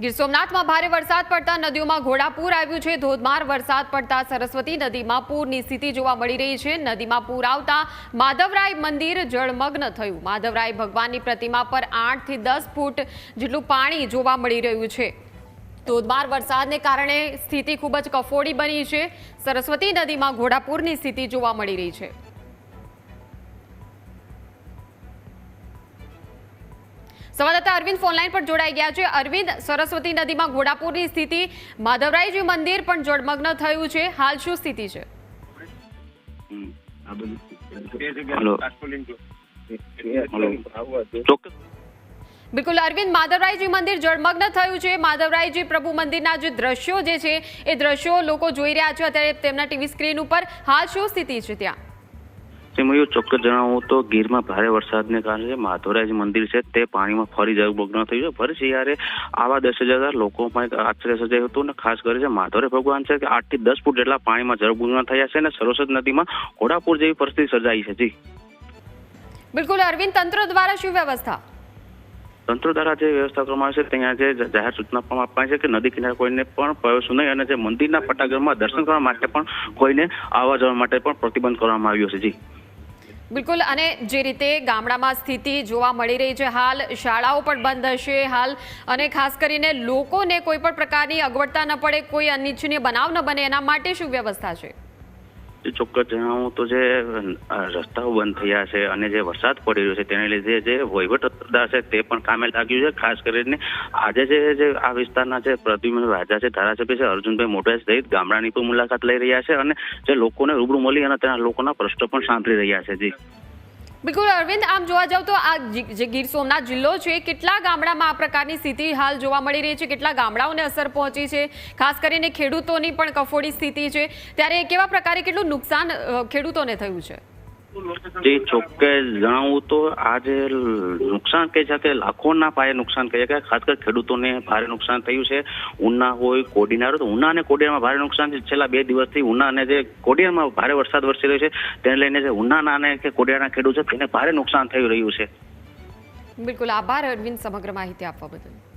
ગીર સોમનાથમાં ભારે વરસાદ પડતા નદીઓમાં ઘોડાપૂર આવ્યું છે. ધોધમાર વરસાદ પડતા સરસ્વતી નદીમાં પૂરની સ્થિતિ જોવા મળી રહી છે. નદીમાં પૂર આવતા માધવરાય મંદિર જળમગ્ન થયું. માધવરાય ભગવાનની પ્રતિમા પર આઠથી દસ ફૂટ જેટલું પાણી જોવા મળી રહ્યું છે. ધોધમાર વરસાદને કારણે સ્થિતિ ખૂબ જ કફોડી બની છે. સરસ્વતી નદીમાં ઘોડાપૂરની સ્થિતિ જોવા મળી રહી છે. સંવાદદાતા અરવિંદ ફોનલાઈન પર જોડાઈ ગયા છે. અરવિંદ સરસ્વતી નદીમાં ઘોડાપુરની સ્થિતિ માધવરાયજી મંદિર પણ જળમગ્ન થયું છે. હાલ શું સ્થિતિ છે? બિલકુલ અરવિંદ માધવરાયજી મંદિર જળમગ્ન થયું છે. માધવરાયજી પ્રભુ મંદિરના જે દ્રશ્યો જે છે એ દ્રશ્યો લોકો જોઈ રહ્યા છે. અત્યારે તેમના ટીવી સ્ક્રીન ઉપર. હાલ શું સ્થિતિ છે ત્યાં? મયુર ચોક્કસ જણાવું તો ગીરમાં ભારે વરસાદને કારણે માધવરાજ મંદિર છે તે પાણીમાં ફરી જળમગ્ન થયું છે ફરી જ્યારે આવા દસ હજાર લોકોમાં એક આશ્ચર્ય સર્જાયું હતું અને ખાસ કરીને માધવરે ભગવાન છે કે આઠથી દસ ફૂટ જેટલા પાણીમાં જળમગ્ન થયા છે અને સરસ્વત નદીમાં ઘોડાપુર જેવી પરિસ્થિતિ સર્જાઈ છે. જી. બિલકુલ અરવિંદ તંત્ર દ્વારા શું વ્યવસ્થા? તંત્ર દ્વારા જે વ્યવસ્થા કરવામાં આવે છે ત્યાં જે જાહેર સૂચના પણ આપવામાં છે કે નદી કિનારે કોઈને પણ પ્રવેશવું નહીં અને જે મંદિરના પટાગરમાં દર્શન કરવા માટે પણ કોઈને આવવા જવા માટે પણ પ્રતિબંધ કરવામાં આવ્યો છે. જી. બિલકુલ, અને જે રીતે ગામડામાં સ્થિતિ જોવા મળી રહી છે, હાલ શાળાઓ પણ બંધ હશે, હાલ, અને ખાસ કરીને લોકોને કોઈ પણ પ્રકારની અગવડતા ન પડે, કોઈ અનિચ્છનીય બનાવ ન બને, એના માટે શું વ્યવસ્થા છે? ચોક્કસ જણાવું તો જે રસ્તાઓ બંધ થયા છે અને જે વરસાદ પડી રહ્યો છે તેને લીધે જે વહીવટદાર છે તે પણ કામે લાગ્યું છે. ખાસ કરીને આજે જે જે આ વિસ્તારના જે પ્રદ્યુમન રાજા છે, ધારાસભ્ય છે, અર્જુનભાઈ મોટા સહિત ગામડાની પણ મુલાકાત લઈ રહ્યા છે અને જે લોકોને રૂબરૂ મળી અને તેના લોકોના પ્રશ્નો પણ સાંભળી રહ્યા છે. જી. બિલકુલ અરવિંદ, આમ જોવા જાવ તો આ જે ગીર સોમનાથ જિલ્લો છે, કેટલા ગામડામાં આ પ્રકારની સ્થિતિ હાલ જોવા મળી રહી છે? કેટલા ગામડાઓને અસર પહોંચી છે? ખાસ કરીને ખેડૂતોની પણ કફોડી સ્થિતિ છે. ત્યારે કેવા પ્રકારે કેટલું નુકસાન ખેડૂતોને થયું છે? જે ચોક્કસ જણાવું તો આ જે નુકસાન કહે છે કે લાખોના પાયે નુકસાન કહે છે ખાસ કરી ખેડૂતોને ભારે નુકસાન થયું છે. ઉના હોય, કોડીનાર તો ઉના અને કોડીનારમાં ભારે નુકસાન છે. છેલ્લા બે દિવસથી ઉના અને જે કોડીનારમાં ભારે વરસાદ વરસી રહ્યો છે, તેને લઈને જે ઉનાના અને કે કોડીનારના ખેડૂત છે, તેને ભારે નુકસાન થઈ રહ્યું છે. બિલકુલ આભાર, અરવિંદ, સમગ્ર માહિતી આપવા બદલ.